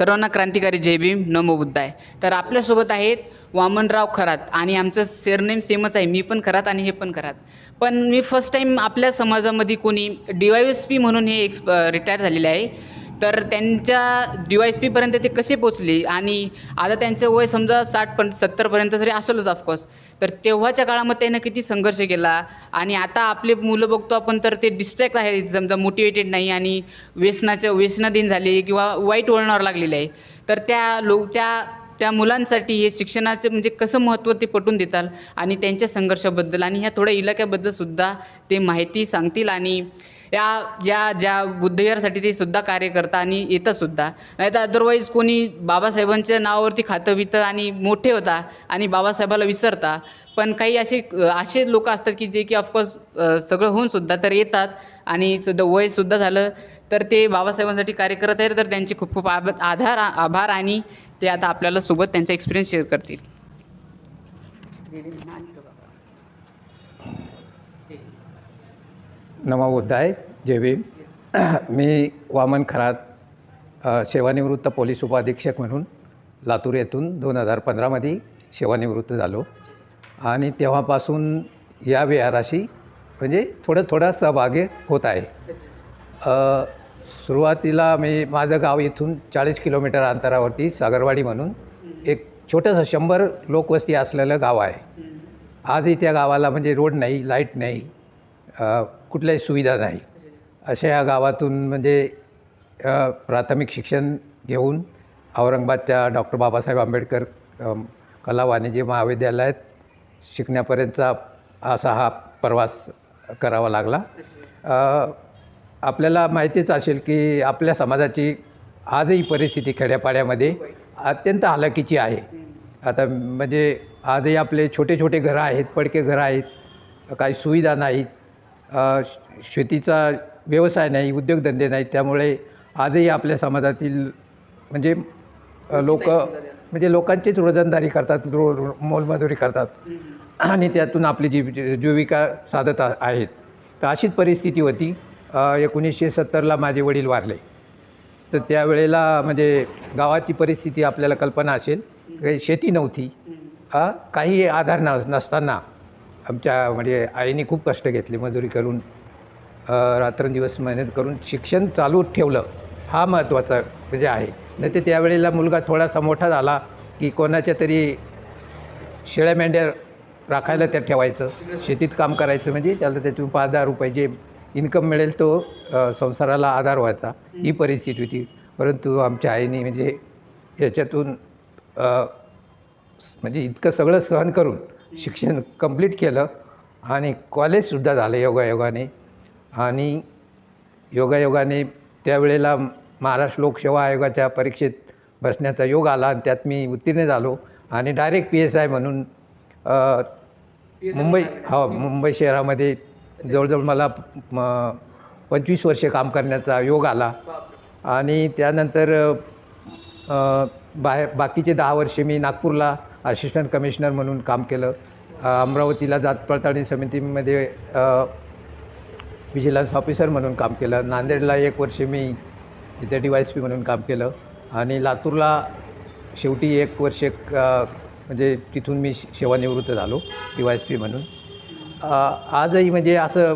सर्वांना क्रांतिकारी जय भीम नमो बुद्धाय. तर आपल्यासोबत आहेत वामनराव खरात आणि आमचं सरनेम सेमच आहे मी पण खरात आणि हे पण खरात. पण मी फर्स्ट टाईम आपल्या समाजामध्ये कोणी डी वाय एस पी म्हणून हे एक्स रिटायर झालेले आहे. तर त्यांच्या डी वाय एस पीपर्यंत ते कसे पोचले आणि आता त्यांचं वय समजा साठ पण सत्तरपर्यंत जरी असेलच ऑफकोर्स तर तेव्हाच्या काळामध्ये त्यानं किती संघर्ष केला? आणि आता आपले मुलं बघतो आपण तर ते डिस्ट्रॅक्ट आहे समजा मोटिवेटेड नाही आणि व्यसनाच्या व्यसनाधीन झाले किंवा वाईट वळणावर लागलेले आहे. तर त्या लोक त्या त्या मुलांसाठी हे शिक्षणाचं म्हणजे कसं महत्त्व ते पटवून देताल आणि त्यांच्या संघर्षाबद्दल आणि ह्या थोड्या इलाक्याबद्दलसुद्धा ते माहिती सांगतील आणि या ज्या ज्या बुद्धविहारासाठी ते सुद्धा कार्य करतात आणि येतंसुद्धा नाही तर अदरवाईज कोणी बाबासाहेबांच्या नावावरती खातं बितं आणि मोठे होता आणि बाबासाहेबाला विसरता. पण काही असे असे लोक असतात की जे की ऑफकोर्स सगळं होऊन सुद्धा तर येतात आणि सुद्धा वयसुद्धा झालं तर ते बाबासाहेबांसाठी कार्य करत आहेत. तर त्यांचे खूप खूप आभ आधार आभार आणि ते आता आपल्याला सोबत त्यांचा एक्सपिरियन्स शेअर करतील. नमो आहे जय भीम. मी वामन खरात सेवानिवृत्त पोलीस उपाधीक्षक म्हणून लातूर येथून दोन हजार पंधरामध्ये सेवानिवृत्त झालो. आणि तेव्हापासून या विहाराशी म्हणजे थोडं थोडा सहभागी होत आहे. सुरुवातीला मी माझं गाव इथून चाळीस किलोमीटर अंतरावरती सागरवाडी म्हणून एक छोटंसं शंभर लोकवस्ती असलेलं गाव आहे. आजही त्या गावाला म्हणजे रोड नाही लाइट नाही कुठल्याही सुविधा नाही. अशा या गावातून म्हणजे प्राथमिक शिक्षण घेऊन औरंगाबादच्या डॉक्टर बाबासाहेब आंबेडकर कला वाणिज्य महाविद्यालयात शिकण्यापर्यंतचा असा हा प्रवास करावा लागला. आपल्याला माहितीच असेल की आपल्या समाजाची आजही परिस्थिती खेड्यापाड्यामध्ये अत्यंत हालाकीची आहे. आता म्हणजे आजही आपले छोटे छोटे घरं आहेत पडके घरं आहेत काही सुविधा नाहीत शेतीचा व्यवसाय नाही उद्योगधंदे नाहीत त्यामुळे आजही आपल्या समाजातील म्हणजे लोक म्हणजे लोकांचीच रोजंदारी करतात रो मोलमजुरी करतात आणि त्यातून आपली जी जीविका साधत आहेत. तर अशीच परिस्थिती होती. एकोणीसशे सत्तरला माझे वडील वारले. तर त्यावेळेला म्हणजे गावाची परिस्थिती आपल्याला कल्पना असेल. काही शेती नव्हती. काही आधार न नसताना आमच्या म्हणजे आईने खूप कष्ट घेतले मजुरी करून. रात्रंदिवस मेहनत करून शिक्षण चालू ठेवलं. हा महत्त्वाचा म्हणजे आहे. नाही तर त्यावेळेला मुलगा थोडासा मोठा झाला की कोणाच्या तरी शेळ्या मेंढ्या राखायला त्या ठेवायचं. शेतीत काम करायचं म्हणजे त्याला त्यातून पाच दहा रुपये जे इन्कम मिळेल तो संसाराला आधार व्हायचा. ही परिस्थिती होती. परंतु आमच्या आईने म्हणजे याच्यातून म्हणजे इतकं सगळं सहन करून शिक्षण कंप्लीट केलं आणि कॉलेजसुद्धा झालं योगायोगाने. आणि योगायोगाने त्यावेळेला महाराष्ट्र लोकसेवा आयोगाच्या परीक्षेत बसण्याचा योग आला आणि त्यात मी उत्तीर्ण झालो. आणि डायरेक्ट पी एस आय म्हणून मुंबई हो मुंबई शहरामध्ये जवळजवळ मला म, पंचवीस वर्षे काम करण्याचा योग आला. आणि त्यानंतर बाहेर बाकीचे दहा वर्षे मी नागपूरला असिस्टंट कमिशनर म्हणून काम केलं. अमरावतीला जात पडताळणी समितीमध्ये व्हिजिलन्स ऑफिसर म्हणून काम केलं. नांदेडला एक वर्ष मी तिथे डी वाय एस पी म्हणून काम केलं. आणि लातूरला शेवटी एक वर्ष म्हणजे तिथून मी सेवानिवृत्त झालो डी वाय एस पी म्हणून. आजही म्हणजे असं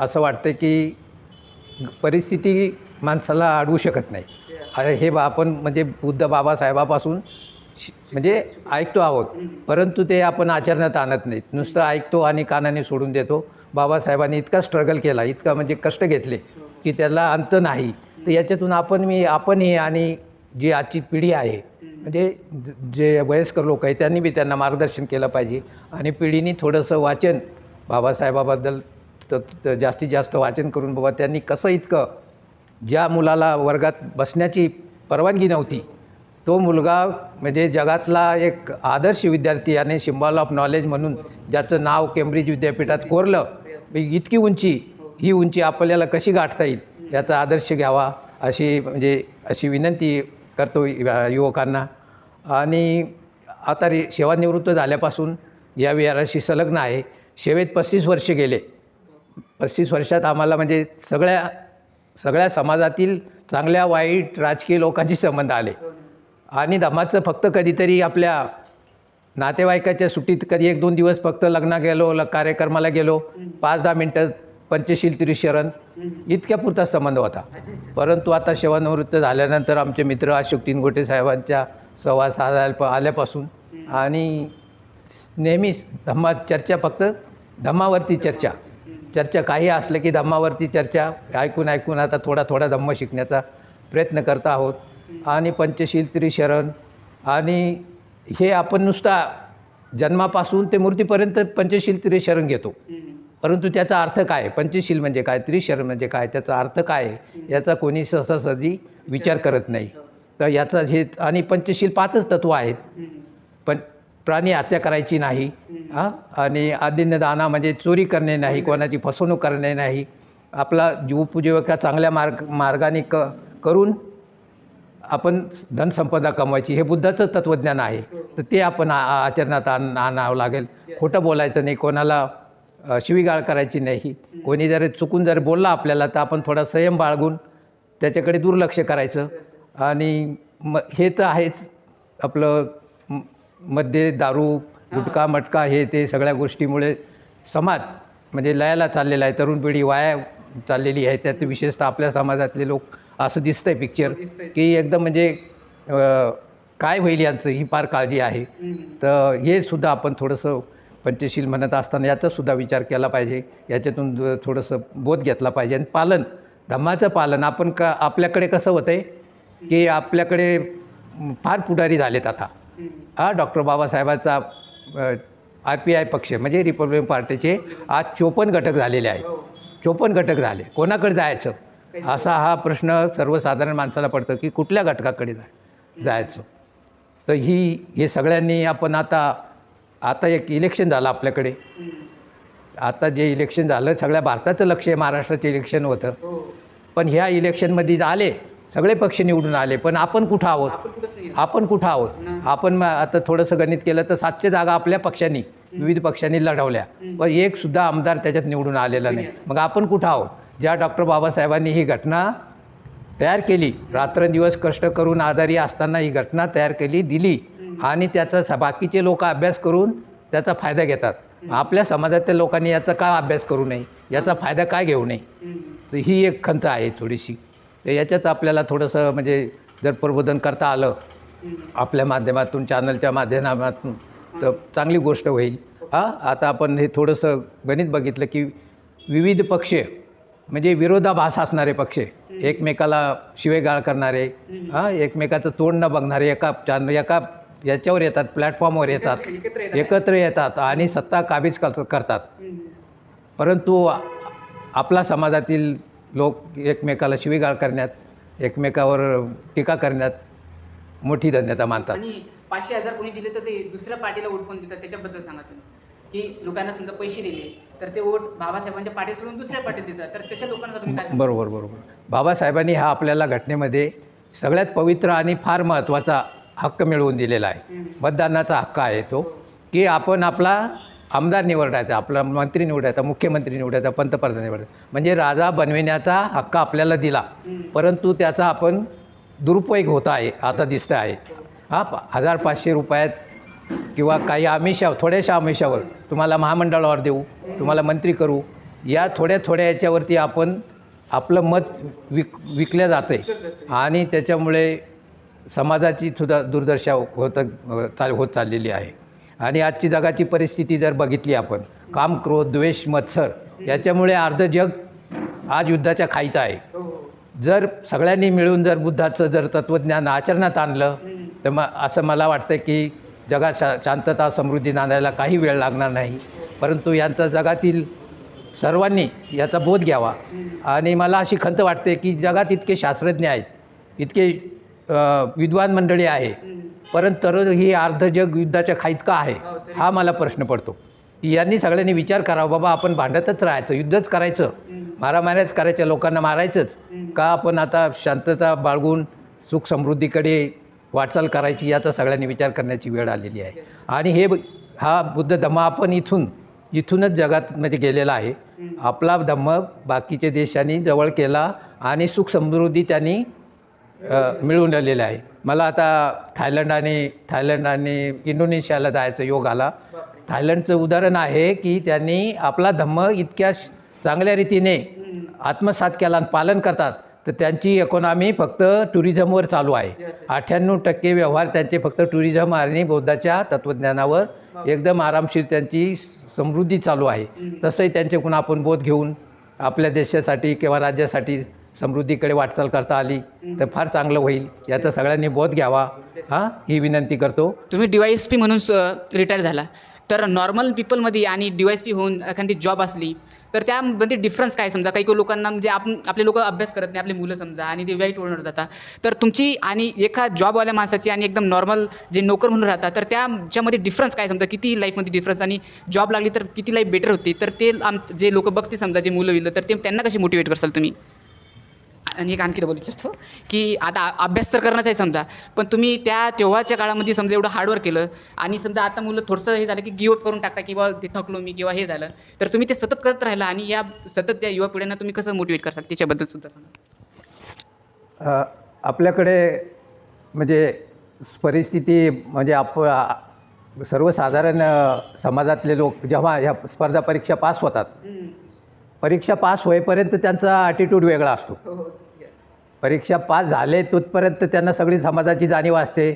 असं वाटतं की परिस्थिती माणसाला अडवू शकत नाही. अरे हे बा आपण म्हणजे बुद्ध बाबासाहेबापासून म्हणजे ऐकतो आहोत. परंतु ते आपण आचरणात आणत नाहीत. नुसतं ऐकतो आणि कानाने सोडून देतो. बाबासाहेबांनी इतका स्ट्रगल केला इतका म्हणजे कष्ट घेतले की त्याला अंत नाही. तर याच्यातून आपण मी आपणही आणि जी आजची पिढी आहे म्हणजे ज- जे वयस्कर लोक आहेत त्यांनी बी त्यांना मार्गदर्शन केलं पाहिजे. आणि पिढीने थोडंसं वाचन बाबासाहेबाबद्दल तर जास्तीत जास्त वाचन करून बाबा त्यांनी कसं इतकं ज्या मुलाला वर्गात बसण्याची परवानगी नव्हती तो मुलगा म्हणजे जगातला एक आदर्श विद्यार्थी आणि सिम्बॉल ऑफ नॉलेज म्हणून ज्याचं नाव केम्ब्रिज विद्यापीठात कोरलं इतकी उंची ही उंची आपल्याला कशी गाठता येईल याचा आदर्श घ्यावा अशी म्हणजे अशी विनंती करतो यु- युवकांना. आणि आता रे सेवानिवृत्त झाल्यापासून या विहाराशी संलग्न आहे. सेवेत पस्तीस वर्ष गेले. पस्तीस वर्षात आम्हाला म्हणजे सगळ्या सगळ्या समाजातील चांगल्या वाईट राजकीय लोकांशी संबंध आले. आणि दमाचं फक्त कधीतरी आपल्या नातेवाईकाच्या सुट्टीत कधी एक दोन दिवस फक्त लग्ना गेलो ल कार्यक्रमाला गेलो. पाच दहा मिनटं पंचशील त्रिशरण. इतक्या पुरता संबंध होता. परंतु आता सेवानिवृत्त झाल्यानंतर आमचे मित्र अशोक तिनगोटे साहेबांच्या सहवास साधायला आल्यापासून आणि नेहमीच धम्मा चर्चा फक्त धम्मावरती चर्चा. चर्चा काही असलं की धम्मावरती चर्चा ऐकून ऐकून आता थोडा थोडा धम्म शिकण्याचा प्रयत्न करत आहोत. आणि पंचशील त्रिशरण आणि हे आपण नुसता जन्मापासून ते मृत्यूपर्यंत पंचशील त्रिशरण घेतो. परंतु त्याचा अर्थ काय पंचशील म्हणजे काय? त्रिशर म्हणजे काय? त्याचा अर्थ काय याचा कोणी सहसासहजी विचार करत नाही. तर याचा हे आणि पंचशील पाचच तत्व आहेत. पण प्राणी हत्या करायची नाही. हां? आणि आदिन्य दाना म्हणजे चोरी करणे नाही कोणाची फसवणूक करणे नाही. आपला जीवपूजीविका चांगल्या मार्ग मार्गाने क करून आपण धनसंपदा कमवायची. हे बुद्धाचं तत्त्वज्ञान आहे. तर ते आपण आ- आचरणात आण आणावं लागेल. खोटं बोलायचं नाही. कोणाला शिवीगाळ करायची नाही. कोणी जर चुकून जर बोलला आपल्याला तर आपण थोडा संयम बाळगून त्याच्याकडे दुर्लक्ष करायचं. आणि म हे तर आहेच आपलं म- मद्य दारू गुटखा मटका हे ते सगळ्या गोष्टीमुळे समाज म्हणजे लयाला चाललेला आहे. तरुण पिढी वाया चाललेली आहे. त्यात विशेषतः आपल्या समाजातले लोक असं दिसतंय पिक्चर की एकदम म्हणजे काय होईल यांचं ही फार काळजी आहे. तर हे सुद्धा आपण थोडंसं पंचशील म्हणत असताना याचासुद्धा विचार केला पाहिजे. याच्यातून थोडंसं बोध घेतला पाहिजे. आणि पालन धम्माचं पालन आपण का आपल्याकडे कसं होतं आहे की आपल्याकडे फार पुढारी झालेत आता. हा डॉक्टर बाबासाहेबांचा आर पी आय पक्ष म्हणजे रिपब्लिकन पार्टीचे आज चोपन्न घटक झालेले आहेत. चोपन्न घटक झाले. कोणाकडे जायचं? असा हा प्रश्न सर्वसाधारण माणसाला पडतो की कुठल्या घटकाकडे जाय जायचं? तर ही हे सगळ्यांनी आपण आता आता एक इलेक्शन झालं आपल्याकडे. आता जे इलेक्शन झालं सगळ्या भारताचं लक्ष आहे महाराष्ट्राचं इलेक्शन होतं. पण ह्या इलेक्शनमध्ये आले सगळे पक्ष निवडून आले पण आपण कुठं आहोत? आपण कुठं आहोत? आपण मग आता थोडंसं गणित केलं तर सातशे जागा आपल्या पक्षांनी विविध पक्षांनी लढवल्या. पण एक सुद्धा आमदार त्याच्यात निवडून आलेला नाही. मग आपण कुठं आहोत? ज्या डॉक्टर बाबासाहेबांनी ही घटना तयार केली रात्रंदिवस कष्ट करून आजारी असताना ही घटना तयार केली दिली आणि त्याचा स- बाकीचे लोक अभ्यास करून त्याचा फायदा घेतात. आपल्या समाजातल्या लोकांनी याचा का अभ्यास करू नये? याचा फायदा काय घेऊ नये? तर ही एक खंत आहे थोडीशी. तर याच्यात आपल्याला थोडंसं म्हणजे जर प्रबोधन करता आलं आपल्या माध्यमातून चॅनलच्या माध्यमातून तर चांगली गोष्ट होईल. हां? आता आपण हे थोडंसं गणित बघितलं की विविध पक्ष म्हणजे विरोधाभास असणारे पक्ष एकमेकाला शिवेगाळ करणारे हां? एकमेकाचं तोंड न बघणारे एका चॅन एका याच्यावर येतात प्लॅटफॉर्मवर येतात. एकत्र येतात. आणि सत्ता काबीज कर- करतात. परंतु आपला समाजातील लोक एकमेकाला शिवीगाळ करण्यात एकमेकावर टीका करण्यात मोठी धन्यता मानतात. आणि पाचशे हजार कोणी दिले तर ते दुसऱ्या पार्टीला वोट कोण देतात? त्याच्याबद्दल सांगा तुम्ही. की लोकांना समजा पैसे दिले तर ते वोट बाबासाहेबांच्या पार्टी सोडून दुसऱ्या पार्टीत देतात. तर तशा लोकांना तुम्ही काय सांगाल? बरोबर बरोबर. बाबासाहेबांनी हा आपल्याला घटनेमध्ये सगळ्यात पवित्र आणि फार महत्त्वाचा हक्क मिळवून दिलेला आहे. मतदानाचा हक्क आहे तो. की आपण आपला आमदार निवडायचा आपला मंत्री निवडायचा मुख्यमंत्री निवडायचा पंतप्रधान निवडायचा. म्हणजे राजा बनविण्याचा हक्क आपल्याला दिला. परंतु त्याचा आपण दुरुपयोग होत आहे आता दिसतं आहे. हा हजार पाचशे रुपयात किंवा काही आमिषा थोड्याशा आमिषावर तुम्हाला महामंडळावर देऊ तुम्हाला मंत्री करू या थोड्या थोड्या याच्यावरती आपण आपलं मत विक विकल्या जाते आणि त्याच्यामुळे समाजाची सुद्धा दुर्दशा होत चाल होत चाललेली आहे. आणि आजची जगाची परिस्थिती जर बघितली आपण काम क्रोध द्वेष मत्सर याच्यामुळे अर्ध जग आज युद्धाच्या खाईत आहे. हो. जर सगळ्यांनी मिळून जर बुद्धाचं जर तत्त्वज्ञान आचरणात आणलं. तर मग असं मला वाटतं की जगात शा शांतता समृद्धी नांदायला काही वेळ लागणार नाही. परंतु यांचा जगातील सर्वांनी याचा बोध घ्यावा. आणि मला अशी खंत वाटते की जगात इतके शास्त्रज्ञ आहेत इतके विद्वान मंडळी आहे. परंतु ही अर्ध जग युद्धाच्या खाईत का आहे? हो, हा मला प्रश्न पडतो. की यांनी सगळ्यांनी विचार करावा बाबा आपण भांडतच राहायचं युद्धच करायचं. मारामाऱ्याच करायच्या लोकांना मारायचंच. का आपण आता शांतता बाळगून सुख समृद्धीकडे वाटचाल करायची याचा सगळ्यांनी विचार करण्याची वेळ आलेली आहे. आणि हे ब- हा बुद्ध धम्म आपण इथून इथूनच जगात म्हणजे गेलेला आहे. आपला धम्म बाकीच्या देशांनी जवळ केला आणि सुख समृद्धी त्यांनी अ, मिळवून राहिलेलं आहे. मला आता थायलंड आणि थायलंड आणि इंडोनेशियाला जायचं योग आला. थायलंडचं उदाहरण आहे की त्यांनी आपला धम्म इतक्या चांगल्या रीतीने आत्मसात केला आणि पालन करतात. तर त्यांची इकॉनॉमी फक्त टुरिझमवर चालू आहे. अठ्ठ्याण्णव टक्के व्यवहार त्यांचे फक्त टुरिझम आणि बौद्धाच्या तत्त्वज्ञानावर एकदम आरामशीर त्यांची समृद्धी चालू आहे. तसंही त्यांच्याकडून आपण बोध घेऊन आपल्या देशासाठी किंवा राज्यासाठी समृद्धीकडे वाटचाल करता आली तर फार चांगलं होईल. याचा सगळ्यांनी बोध घ्यावा. हां ही विनंती करतो. तुम्ही डी वाय एस पी म्हणून रिटायर झाला. तर नॉर्मल पीपलमध्ये आणि डी वाय एस पी होऊन एखादी जॉब असली तर त्यामध्ये डिफरन्स काय? समजा काही काही लोकांना म्हणजे आपण आपले लोक अभ्यास करत नाही आपले मुलं समजा आणि ते वाईट वळणवर जातात. तर तुमची आणि एका जॉबवाल्या माणसाची आणि एकदम नॉर्मल जे नोकर म्हणून राहतात तर त्याच्यामध्ये डिफरन्स काय? समजा किती लाईफमध्ये डिफरन्स आणि जॉब लागली तर किती लाईफ बेटर होती? तर ते आम जे लोक बघते समजा जे मुलं विलं तर ते त्यांना कशी मोटिवेट करसाल तुम्ही? आणि एक आणखी बोलू इच्छितो की आता अभ्यास तर करणंच आहे समजा पण तुम्ही त्या तेव्हाच्या काळामध्ये समजा एवढं हार्डवर्क केलं आणि समजा आता मुलं थोडंसं हे झालं की गिवअप करून टाकता किंवा ते थकलो मी किंवा हे झालं तर तुम्ही ते सतत करत राहिला आणि या सतत त्या युवा पिढ्यांना तुम्ही कसं मोटिवेट करसाल? त्याच्याबद्दल सुद्धा सांगा. आपल्याकडे म्हणजे परिस्थिती म्हणजे आप सर्वसाधारण समाजातले लोक जेव्हा ह्या स्पर्धा परीक्षा पास होतात परीक्षा पास होईपर्यंत त्यांचा ॲटिट्यूड वेगळा असतो. परीक्षा पास झाले तिथपर्यंत त्यांना सगळी समाजाची जाणीव असते.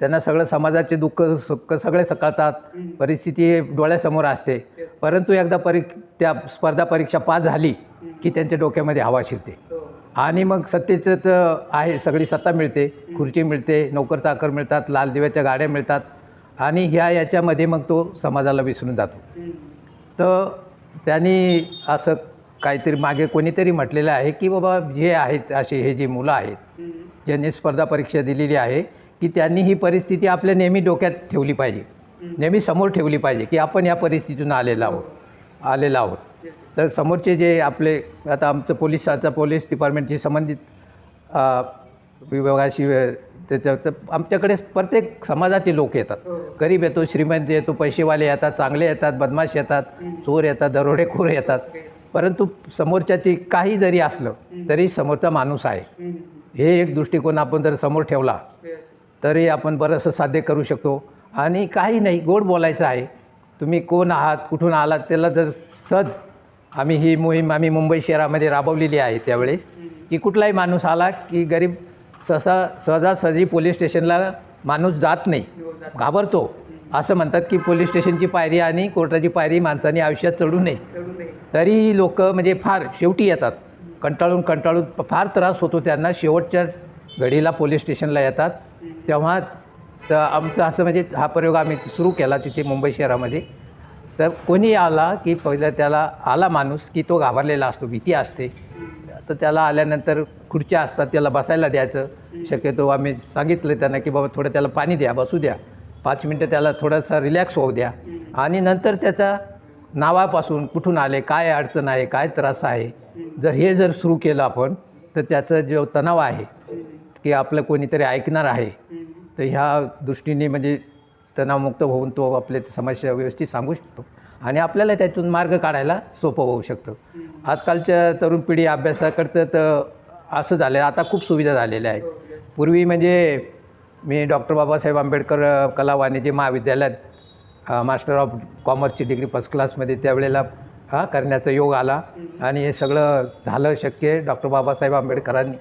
त्यांना सगळं समाजाचे दुःख सुख सगळे सकाळतात. परिस्थिती डोळ्यासमोर असते. परंतु एकदा परी त्या स्पर्धा परीक्षा पास झाली की त्यांच्या डोक्यामध्ये हवा शिरते. आणि मग सत्तेचं तर आहे सगळी सत्ता मिळते. खुर्ची मिळते नोकर चाकर मिळतात लाल दिव्याच्या गाड्या मिळतात. आणि ह्या याच्यामध्ये मग तो समाजाला विसरून जातो. तर त्यांनी असं काहीतरी मागे कोणीतरी म्हटलेलं आहे की बाबा जे आहेत असे हे जे मुलं आहेत ज्यांनी स्पर्धा परीक्षा दिलेली आहे की त्यांनी ही परिस्थिती आपल्या नेहमी डोक्यात ठेवली पाहिजे. नेहमी समोर ठेवली पाहिजे की आपण या परिस्थितीतून आलेलो आहोत. आलेलो आहोत. तर समोरचे जे आपले आता आमचं पोलिसाचं पोलीस डिपार्टमेंटशी संबंधित विभागाशी त्याच्या तर आमच्याकडे प्रत्येक समाजाचे लोक येतात. गरीब येतो श्रीमंत येतो पैसेवाले येतात चांगले येतात बदमाश येतात चोर येतात दरोडेखोर येतात. परंतु समोरच्याची काही जरी असलं तरी समोरचा माणूस आहे. हे एक दृष्टिकोन आपण जर समोर ठेवला तरी आपण बरंचसं साध्य करू शकतो. आणि काही नाही गोड बोलायचं आहे. तुम्ही कोण आहात कुठून आलात त्याला जर सहज आम्ही ही मोहीम आम्ही मुंबई शहरामध्ये राबवलेली आहे त्यावेळेस की कुठलाही माणूस आला की गरीब सहसा सहजासहजी पोलीस स्टेशनला माणूस जात नाही घाबरतो. असं म्हणतात की पोलीस स्टेशनची पायरी आणि कोर्टाची पायरी माणसाने आयुष्यात चढू नये. तरीही लोक म्हणजे फार शेवटी येतात. कंटाळून कंटाळून फार त्रास होतो त्यांना. शेवटच्या घडीला पोलीस स्टेशनला येतात. तेव्हा तर आमचं असं म्हणजे हा प्रयोग आम्ही सुरू केला तिथे मुंबई शहरामध्ये. तर कोणी आला की पहिलं त्याला आला माणूस की तो घाबरलेला असतो भीती असते. तर त्याला आल्यानंतर खुर्च्या असतात त्याला बसायला द्यायचं. शक्यतो आम्ही सांगितलं त्यांना की बाबा थोडं त्याला पाणी द्या बसू द्या. पाच मिनटं त्याला थोडासा रिलॅक्स होऊ द्या. आणि नंतर त्याचा नावापासून कुठून आले काय अडचण आहे काय त्रास आहे जर हे जर सुरू केलं आपण तर त्याचं जो तणाव आहे की आपलं कोणीतरी ऐकणार आहे तर ह्या दृष्टीने म्हणजे तणावमुक्त होऊन तो आपले समस्या व्यवस्थित सांगू शकतो. आणि आपल्याला त्यातून मार्ग काढायला सोपं होऊ शकतं. आजकालच्या तरुण पिढी अभ्यासाकरतं तर असं झालं आता खूप सुविधा झालेल्या आहेत. पूर्वी म्हणजे मी डॉक्टर बाबासाहेब आंबेडकर कला वाणिज्य महाविद्यालयात मास्टर ऑफ कॉमर्सची डिग्री फर्स्ट क्लासमध्ये त्यावेळेला हा करण्याचा योग आला. आणि हे सगळं झालं शक्य. डॉक्टर बाबासाहेब आंबेडकरांनी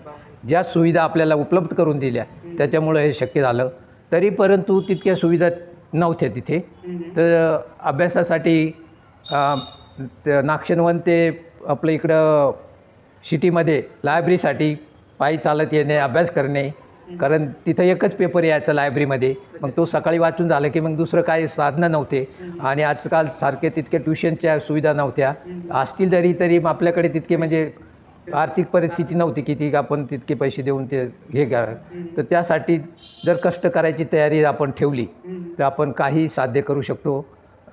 ज्या सुविधा आपल्याला उपलब्ध करून दिल्या त्याच्यामुळं हे शक्य झालं. तरी परंतु तितक्या सुविधा नव्हत्या तिथे. तर अभ्यासासाठी अ, नागशनवन ते आपलं इकडं सिटीमध्ये लायब्ररीसाठी पायी चालत येणे अभ्यास करणे कारण तिथं एकच पेपर यायचा लायब्ररीमध्ये मग तो सकाळी वाचून झालं की मग दुसरं काही साधनं नव्हते. आणि आजकाल सारखे तितके ट्युशनच्या सुविधा नव्हत्या. असतील तरी तरी मग आपल्याकडे तितके म्हणजे आर्थिक परिस्थिती नव्हती की ती आपण तितके पैसे देऊन ते हे करा. तर त्यासाठी जर कष्ट करायची तयारी आपण ठेवली तर आपण काही साध्य करू शकतो.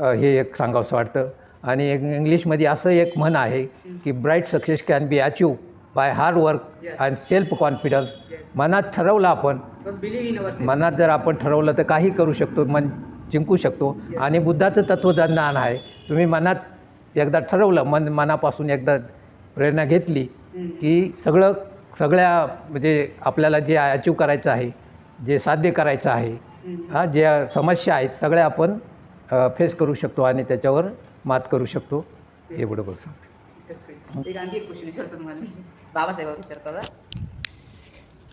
हे एक सांगावंसं वाटतं. आणि एक इंग्लिशमध्ये असं एक म्हण आहे की bright success can be achieve by hard work and self confidence मनात ठरवलं आपण मनात जर आपण ठरवलं तर काही करू शकतो मन जिंकू शकतो. आणि बुद्धाचं तत्त्वज्ञान आहे तुम्ही मनात एकदा ठरवलं मन मनापासून एकदा प्रेरणा घेतली की सगळं सगळ्या म्हणजे आपल्याला जे अचीव करायचं आहे जे साध्य करायचं आहे हा ज्या समस्या आहेत सगळ्या आपण फेस करू शकतो आणि त्याच्यावर मात करू शकतो. हे बरोबर सांग एक आणखी एक क्वेश्चन विचारतो तुम्हाला. बाबासाहेब विचारतो आता.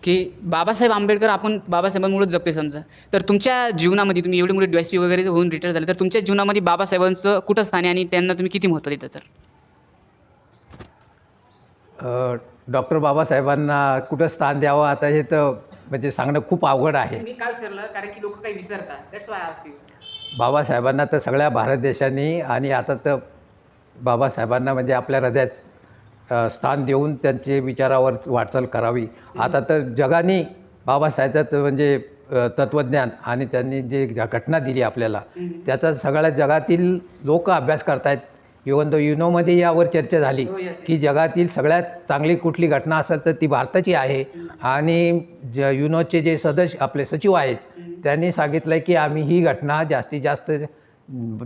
की बाबासाहेब आंबेडकर आपण बाबासाहेबांमुळेच जगते समजा. तर तुमच्या जीवनामध्ये तुम्ही एवढे मोठे डी पी वगैरे होऊन रिटायर झाले तर तुमच्या जीवनामध्ये बाबासाहेबांचं कुठं स्थान आहे आणि त्यांना तुम्ही किती महत्त्व देता तर? डॉक्टर बाबासाहेबांना कुठं स्थान द्यावं आता हे तर म्हणजे सांगणं खूप अवघड आहे. मी काय कारण की लोक काही विसरतात दॅट्स वाय आस्क यू बाबासाहेबांना तर सगळ्या भारत देशांनी आणि आता तर बाबासाहेबांना म्हणजे आपल्या हृदयात स्थान देऊन त्यांचे विचारावर वाटचाल करावी. आता तर जगाने बाबासाहेबाचं म्हणजे तत्त्वज्ञान आणि त्यांनी जे घटना दिली आपल्याला त्याचा सगळ्या जगातील लोक अभ्यास करतायत. इवन दो युनोमध्ये यावर चर्चा झाली हो. की जगातील सगळ्यात चांगली कुठली घटना असेल तर ती भारताची आहे. आणि ज युनोचे जे सदस्य आपले सचिव आहेत त्यांनी सांगितलं की आम्ही ही घटना जास्तीत जास्त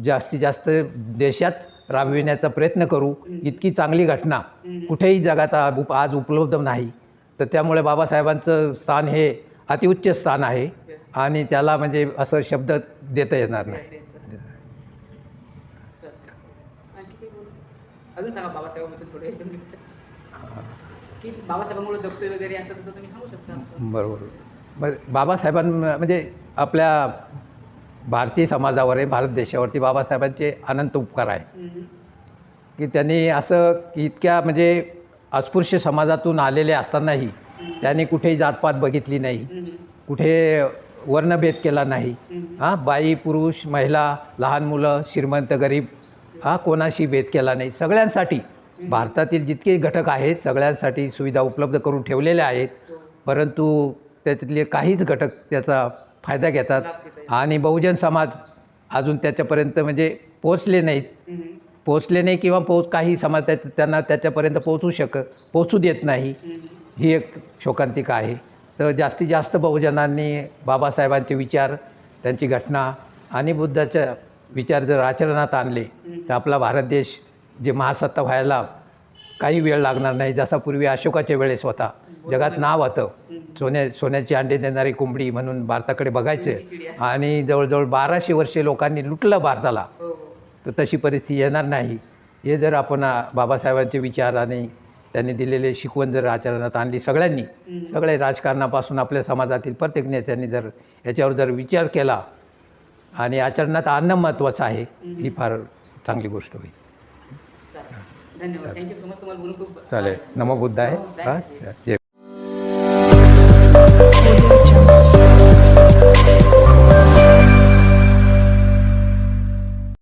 जास्तीत जास्त देशात राबविण्याचा प्रयत्न करू. इतकी चांगली घटना. कुठेही जगात आज उपलब्ध नाही. तर त्यामुळे बाबासाहेबांचं स्थान हे अतिउच्च स्थान आहे. आणि त्याला म्हणजे असं शब्द देता येणार नाही. अजून सांगा बाबासाहेबांबद्दल थोडे. की बाबासाहेबांमुळे जगतोय वगैरे असं तसं तुम्ही सांगू शकता बरोबर. मग बाबासाहेबांना म्हणजे आपल्या भारतीय समाजावर आहे भारत देशावरती बाबासाहेबांचे अनंत उपकार आहे. की त्यांनी असं की इतक्या म्हणजे अस्पृश्य समाजातून आलेले असतानाही त्यांनी कुठेही जातपात बघितली नाही. कुठे वर्णभेद केला नाही. हां बाई पुरुष महिला लहान मुलं श्रीमंत गरीब हा कोणाशी भेद केला नाही. सगळ्यांसाठी भारतातील जितके घटक आहेत सगळ्यांसाठी सुविधा उपलब्ध करून ठेवलेल्या आहेत. परंतु त्याच्यातले काहीच घटक त्याचा फायदा घेतात आणि बहुजन समाज अजून त्याच्यापर्यंत म्हणजे पोचले नाहीत. पोचले नाही किंवा पोच काही समाज त्या त्यांना त्याच्यापर्यंत पोचू शक पोचू देत नाही. ही एक शोकांतिका आहे. तर जास्तीत जास्त बहुजनांनी बाबासाहेबांचे विचार त्यांची घटना आणि बुद्धाच्या विचार जर आचरणात आणले तर आपला भारत देश जे महासत्ता व्हायला काही वेळ लागणार नाही. जसा पूर्वी अशोकाच्या वेळेस होता. जगात नाव होतं. सोन्या सोन्याची अंडे देणारी कोंबडी म्हणून भारताकडे बघायचे. आणि जवळजवळ बाराशे वर्षे लोकांनी लुटलं भारताला. हो. तर तशी परिस्थिती येणार नाही. हे जर आपण बाबासाहेबांचे विचार आणि त्यांनी दिलेले शिकवण जर आचरणात आणली सगळ्यांनी सगळे राजकारणापासून आपल्या समाजातील प्रत्येक नेत्यांनी जर याच्यावर जर विचार केला आणि आचरणात आणणं महत्त्वाचं आहे ही फार चांगली गोष्ट होईल. धन्यवाद. थँक्यू सो मच तुम्हाला बोलून खूप चालेल. नमो बुद्ध आहे हां? जय